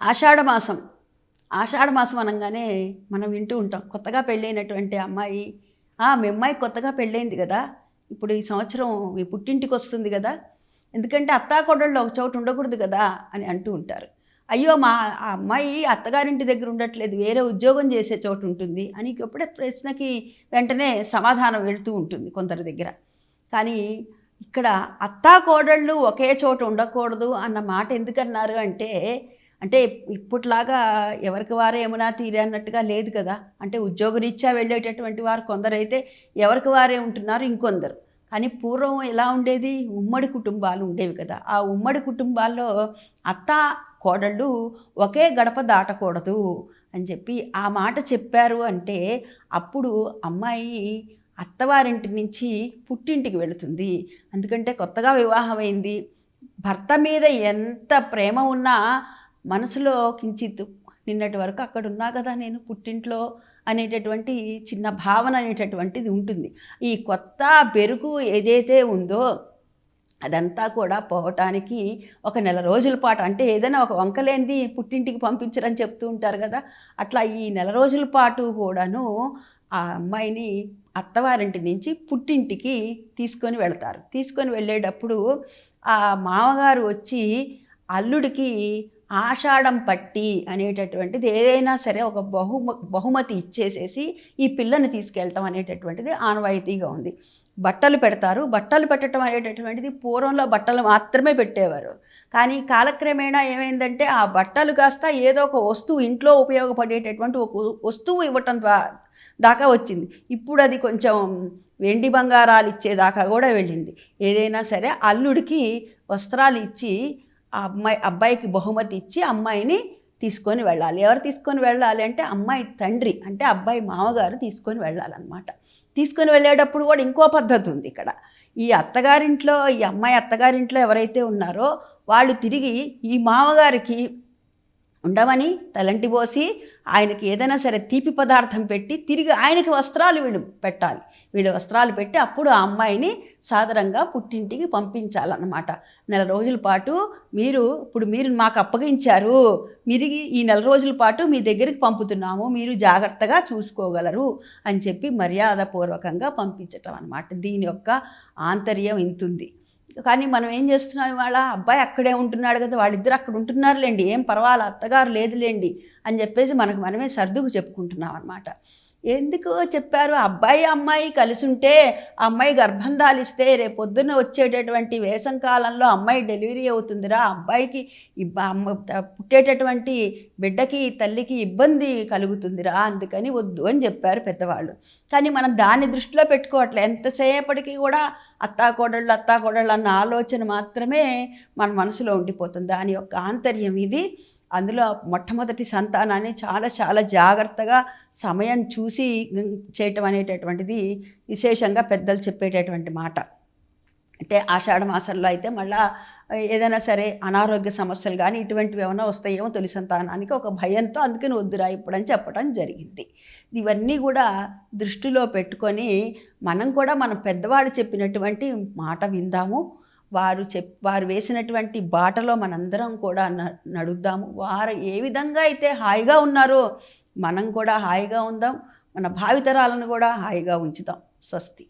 ఆషాఢమాసం. ఆషాఢమాసం అనగానే మనం వింటూ ఉంటాం. కొత్తగా పెళ్ళైనటువంటి అమ్మాయి "ఆ, మీ అమ్మాయి కొత్తగా పెళ్ళైంది కదా. ఇప్పుడు ఈ సంవత్సరం మీ పుట్టింటికి వస్తుంది కదా. ఎందుకంటే అత్తాకోడళ్ళు ఒక చోటు ఉండకూడదు కదా అని అంటూ ఉంటారు. అయ్యో మా ఆ అమ్మాయి అత్తగారింటి దగ్గర ఉండట్లేదు. వేరే ఉద్యోగం చేసే చోటు ఉంటుంది అని ఎప్పుడే ప్రశ్నకి వెంటనే సమాధానం వెళుతూ ఉంటుంది కొందరి దగ్గర. కానీ ఇక్కడ అత్తా కోడళ్ళు ఒకే చోట ఉండకూడదు అన్న మాట ఎందుకన్నారు అంటే అంటే ఇప్పట్లాగా ఎవరికి వారే యమునా తీరే అన్నట్టుగా లేదు కదా. అంటే ఉద్యోగరీత్యా వెళ్ళేటటువంటి వారు కొందరైతే ఎవరికి వారే ఉంటున్నారు ఇంకొందరు. కానీ పూర్వం ఎలా ఉండేది? ఉమ్మడి కుటుంబాలు ఉండేవి కదా. ఆ ఉమ్మడి కుటుంబాల్లో అత్త కోడళ్ళు ఒకే గడప దాటకూడదు అని చెప్పి ఆ మాట చెప్పారు అంటే అప్పుడు అమ్మాయి అత్తవారింటి నుంచి పుట్టింటికి వెళుతుంది. ఎందుకంటే కొత్తగా వివాహమైంది. భర్త మీద ఎంత ప్రేమ ఉన్నా మనసులో కించిత్ నిన్నటి వరకు అక్కడ ఉన్నా కదా నేను పుట్టింట్లో అనేటటువంటి చిన్న భావన అనేటటువంటిది ఉంటుంది. ఈ కొత్త పెరుగు ఏదైతే ఉందో అదంతా కూడా పోవటానికి ఒక నెల రోజుల పాటు అంటే ఏదైనా ఒక వంకలేంది పుట్టింటికి పంపించరని చెప్తూ ఉంటారు కదా అట్లా ఈ నెల రోజుల పాటు కూడాను ఆ అమ్మాయిని అత్తవారింటి నుంచి పుట్టింటికి తీసుకొని వెళ్తారు. తీసుకొని వెళ్ళేటప్పుడు ఆ మామగారు వచ్చి అల్లుడికి ఆషాఢం పట్టి అనేటటువంటిది ఏదైనా సరే ఒక బహుమ బహుమతి ఇచ్చేసేసి ఈ పిల్లని తీసుకెళ్ళటం అనేటటువంటిది ఆనవాయితీగా ఉంది. బట్టలు పెడతారు. బట్టలు పెట్టడం అనేటటువంటిది పూర్వంలో బట్టలు మాత్రమే పెట్టేవారు. కానీ కాలక్రమేణా ఏమైందంటే ఆ బట్టలు కాస్త ఏదో ఒక వస్తువు ఇంట్లో ఉపయోగపడేటటువంటి ఒక వస్తువు ఇవ్వటం ద్వారా దాకా వచ్చింది. ఇప్పుడు అది కొంచెం వెండి బంగారాలు ఇచ్చేదాకా కూడా వెళ్ళింది. ఏదైనా సరే అల్లుడికి వస్త్రాలు ఇచ్చి ఆ అమ్మాయి అబ్బాయికి బహుమతి ఇచ్చి అమ్మాయిని తీసుకొని వెళ్ళాలి. ఎవరు తీసుకొని వెళ్ళాలి అంటే అమ్మాయి తండ్రి అంటే అబ్బాయి మామగారు తీసుకొని వెళ్ళాలన్నమాట. తీసుకొని వెళ్ళేటప్పుడు కూడా ఇంకో పద్ధతి ఉంది ఇక్కడ. ఈ అత్తగారింట్లో ఈ అమ్మాయి అత్తగారింట్లో ఎవరైతే ఉన్నారో వాళ్ళు తిరిగి ఈ మామగారికి ఉండమని తలంటి పోసి ఆయనకి ఏదైనా సరే తీపి పదార్థం పెట్టి తిరిగి ఆయనకి వస్త్రాలు వీళ్ళు పెట్టాలి. వీళ్ళు వస్త్రాలు పెట్టి అప్పుడు ఆ అమ్మాయిని సాదరంగా పుట్టింటికి పంపించాలన్నమాట. నెల రోజుల పాటు మీరు ఇప్పుడు మీరు మాకు అప్పగించారు మీరు ఈ నెల రోజుల పాటు మీ దగ్గరికి పంపుతున్నాము మీరు జాగ్రత్తగా చూసుకోగలరు అని చెప్పి మర్యాదపూర్వకంగా పంపించటం అనమాట దీని యొక్క ఆంతర్యం ఇంతుంది. కానీ మనం ఏం చేస్తున్నాం ఇవాళ? అబ్బాయి అక్కడే ఉంటున్నాడు కదా వాళ్ళిద్దరు అక్కడ ఉంటున్నారులేండి. ఏం పర్వాలేదు అత్తగారు లేదులేండి అని చెప్పేసి మనకు మనమే సర్దుకు చెప్పుకుంటున్నాం అనమాట ఎందుకు చెప్పారు? అబ్బాయి అమ్మాయి కలిసి ఉంటే ఆ అమ్మాయి గర్భం దాలిస్తే రేపొద్దున వచ్చేటటువంటి వేసం కాలంలో అమ్మాయి డెలివరీ అవుతుందిరా. అబ్బాయికి పుట్టేటటువంటి బిడ్డకి తల్లికి ఇబ్బంది కలుగుతుందిరా. అందుకని వద్దు అని చెప్పారు పెద్దవాళ్ళు. కానీ మనం దాన్ని దృష్టిలో పెట్టుకోవట్లే. ఎంతసేపటికి కూడా అత్తాకోడళ్ళు అత్తాకోడళ్ళు అన్న ఆలోచన మాత్రమే మన మనసులో ఉండిపోతుంది. దాని యొక్క ఆంతర్యం ఇది. అందులో మొట్టమొదటి సంతానాన్ని చాలా చాలా జాగ్రత్తగా సమయం చూసి చేయటం అనేటటువంటిది విశేషంగా పెద్దలు చెప్పేటటువంటి మాట. అంటే ఆషాఢ మాసంలో అయితే మళ్ళా ఏదైనా సరే అనారోగ్య సమస్యలు కానీ ఇటువంటివి ఏమైనా వస్తాయేమో తొలి సంతానానికి ఒక భయంతో అందుకని వద్దురా ఇప్పుడని చెప్పడం జరిగింది. ఇవన్నీ కూడా దృష్టిలో పెట్టుకొని మనం కూడా మన పెద్దవాళ్ళు చెప్పినటువంటి మాట విందాము. వారు చెప్ వారు వేసినటువంటి బాటలో మనందరం కూడా న నడుద్దాము. వారు ఏ విధంగా అయితే హాయిగా ఉన్నారో మనం కూడా హాయిగా ఉందాం. మన భావితరాలను కూడా హాయిగా ఉంచుదాం. స్వస్తి.